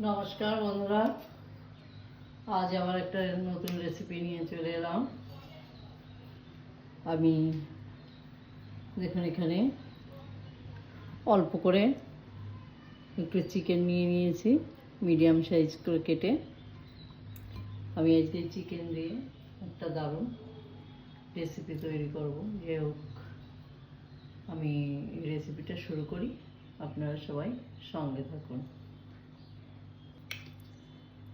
নমস্কার বন্ধুরা। আজ আবার একটা নতুন রেসিপি নিয়ে চলে এলাম। আমি দেখুন এখানে অল্প করে একটু চিকেন নিয়ে নিয়েছি মিডিয়াম সাইজ করে কেটে। আমি আজকে চিকেন দিয়ে একটা দারুণ রেসিপি তৈরি করব। যে হোক, আমি রেসিপিটা শুরু করি। আপনারা সবাই সঙ্গে থাকুন।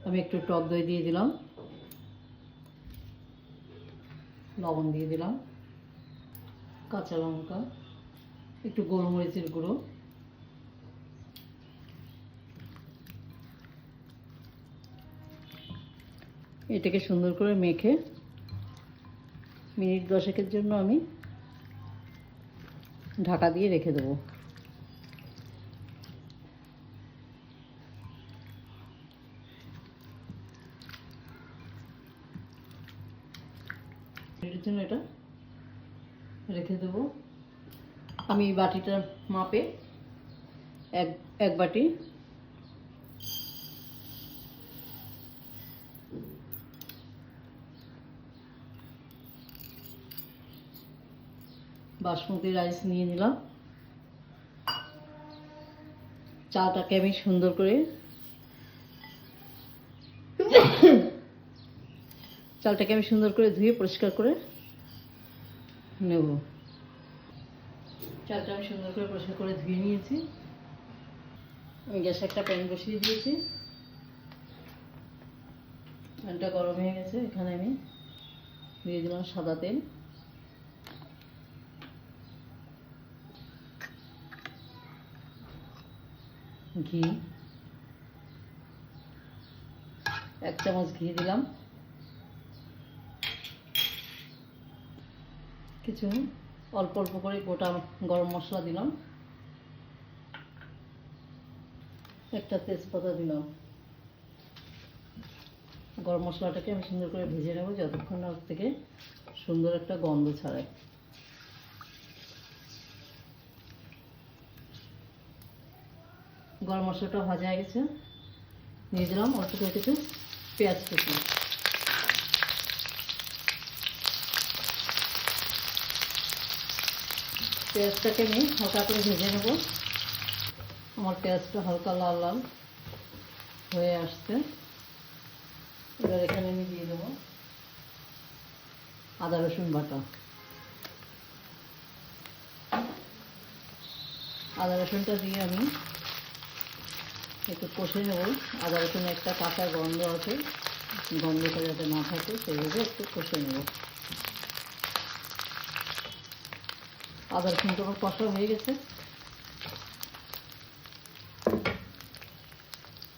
আমি একটু টক দই দিয়ে দিলাম। লবণ দিয়ে দিলাম। কাঁচা লঙ্কা, একটু গোলমরিচের গুঁড়ো। এটাকে সুন্দর করে মেখে মিনিট দশেকের জন্য আমি ঢাকা দিয়ে রেখে দেবো। মিনিটের জন্য এটা রেখে দেবো। আমি বাটিটার মাপে এক এক বাটি। বাসমতি রাইস নিয়ে নিলাম। চালটাকে আমি সুন্দর করে চালটাকে আমি সুন্দর করে ধুয়ে পরিষ্কার করে নেব। চালটা আমি সুন্দর করে পরিষ্কার করে ধুয়ে নিয়েছি। আমি গ্যাসে একটা প্যান বসিয়ে দিয়েছি। প্যানটা গরম হয়ে গেছে, এখানে আমি দিয়ে দিলাম সাদা তেল। ঘি। এক চামচ ঘি দিলাম। কিছু অল্প অল্প করে গোটা গরম মশলা দিলাম। একটা তেজপাতা দিলাম। গরম মশলাটাকে আমি সুন্দর করে ভেজে নেব যতক্ষণ না থেকে সুন্দর একটা গন্ধ ছাড়ায়। গরম মশলাটা ভাজা হয়ে গেছে। নিয়ে দিলাম অল্প করে কিছু পেঁয়াজ কুচি। পেঁয়াজটাকে আমি হালকা করে ভেজে নেব। আমার পেঁয়াজটা হালকা লাল লাল হয়ে আসছে। এবার এখানে আমি দিয়ে দেবো আদা, রসুন বাটা। আদা, রসুনটা দিয়ে আমি একটু কষে নেব। আদা, রসুন একটা কাঁচা গন্ধ আছে। গন্ধটা যাতে না থাকে সেইভাবে একটু কষে নেব। আদা রসুনটা আমার কষা হয়ে গেছে।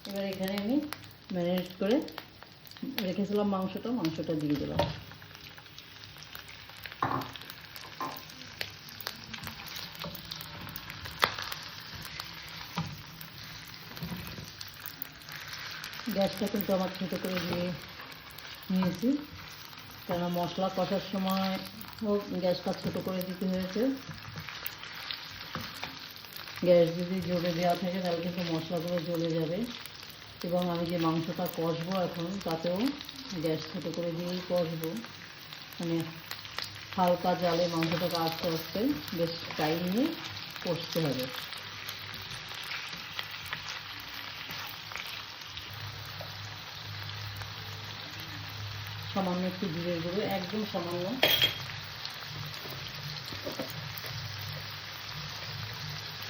এবার এখানে আমি ম্যারিনেট করে রেখেছিলাম মাংসটা মাংসটা দিয়ে দিলাম। গ্যাসটা কিন্তু আমার ছোটো করে দিয়ে নিয়েছি। কেন মশলা কষার সময় গ্যাসটা ছোটো করে দিতে হয়েছে। গ্যাস যদি জ্বলে দেওয়া থাকে, তাহলে কিন্তু মশলাগুলো জ্বলে যাবে। এবং আমি যে মাংসটা কষবো এখন, তাতেও গ্যাস ছোটো করে দিয়েই কষবো। মানে হালকা জালে মাংসটাকে আস্তে আস্তে বেশ টাইম নিয়ে কষতে হবে। সামান্য একটু জিরের গুঁড়ো, একদম সামান্য।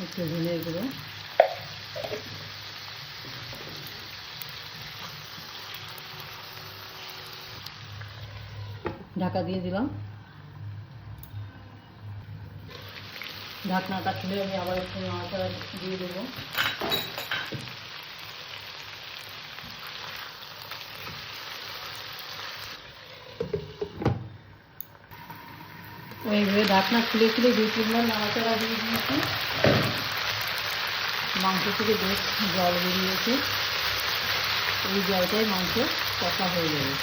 একটু ধনের গুঁড়ো। ঢাকা দিয়ে দিলাম। ঢাকনাটা খুলে আমি আবার একটু নাড়াচাড়া দিয়ে দেবো। এইভাবে ঢাকনা খুলে খুলে দুই তিনবার নাড়াচাড়া দিয়ে দিয়েছি। মাংস থেকে বেশ জল বেরিয়েছে। এই জলটাই মাংস কষা হয়ে যাবে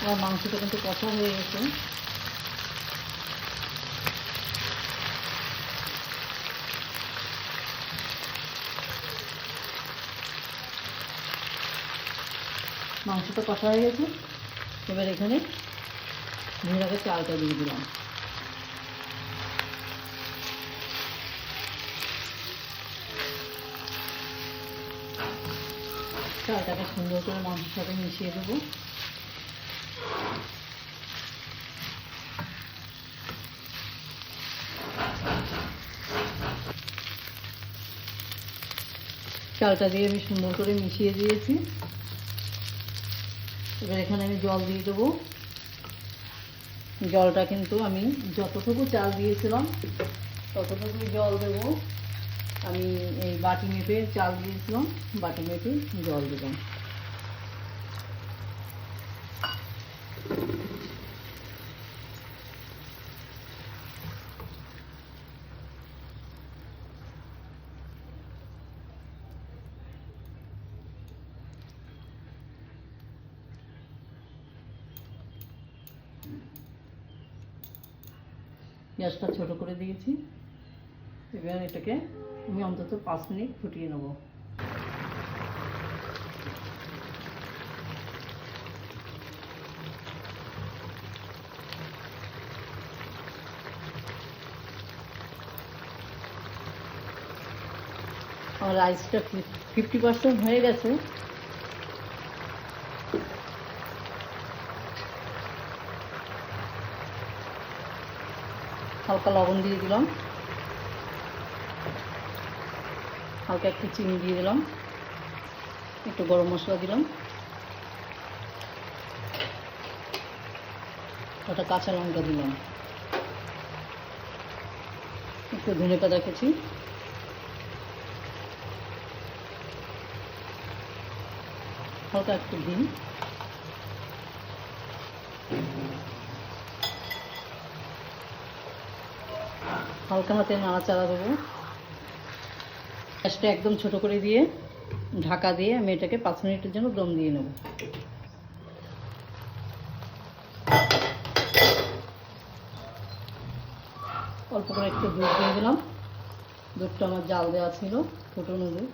আমার মাংসটা কিন্তু কষা হয়ে গেছে। মাংসটা কষা হয়ে গেছে। এবার এখানে রাখা চালটা দিয়ে দিলাম। চালটাকে সুন্দর করে মাংসের সাথে মিশিয়ে দেবো। চালটা দিয়ে আমি সুন্দর করে মিশিয়ে দিয়েছি। এবার এখানে আমি জল দিয়ে দেবো। জলটা কিন্তু আমি যতটুকু চাল দিয়েছিলাম, ততটুকুই জল দেবো। আমি এই বাটি মেপে চাল দিয়েছিলাম, বাটি মেপে জল দিলাম। গ্যাসটা ছোট করে দিয়েছি। এবার এটাকে আমি অন্তত পাঁচ মিনিট ফুটিয়ে নেব। আমার রাইসটা ফিফটি পার্সেন্ট হয়ে গেছে। হালকা লবণ দিয়ে দিলাম। হালকা একটু চিনি দিয়ে দিলাম। একটু গরম মশলা দিলাম। ওটা কাঁচা লঙ্কা দিলাম। একটু ধনে পাতা কুচি। হালকা একটু দিন হালকা হাতে নাড়াচাড়া দেবো। গ্যাসটা একদম ছোট করে দিয়ে ঢাকা দিয়ে আমি এটাকে পাঁচ মিনিটের জন্য দম দিয়ে নেব। অল্প করে একটু দুধ দিয়ে দিলাম। দুধটা আমার জাল দেওয়া ছিল, ফুটনো দুধ।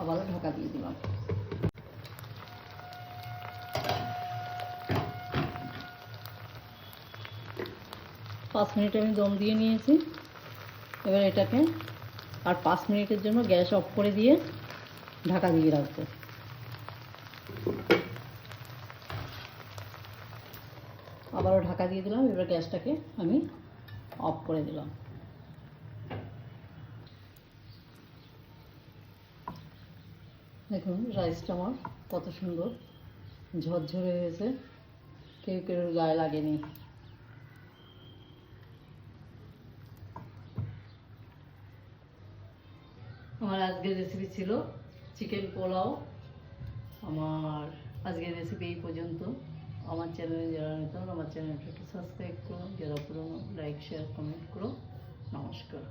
আবার ঢাকা দিয়ে দিলাম। পাঁচ মিনিট আমি দম দিয়ে নিয়েছি। এবার এটাকে আর পাঁচ মিনিটের জন্য গ্যাস অফ করে দিয়ে ঢাকা দিয়ে রাখব। আবারও ঢাকা দিয়ে দিলাম, এবার গ্যাসটাকে আমি অফ করে দিলাম। দেখুন, রাইসটা আমার কত সুন্দর ঝরঝরে হয়েছে। কেউ কেউ গায়ে লাগেনি। আমার আজকের রেসিপি ছিল চিকেন পোলাও। আমার আজকের রেসিপি এই পর্যন্ত। আমার চ্যানেলে যারা নিতাম আমার চ্যানেলটা একটু সাবস্ক্রাইব করুন যারা পুরনো লাইক শেয়ার কমেন্ট করুন নমস্কার।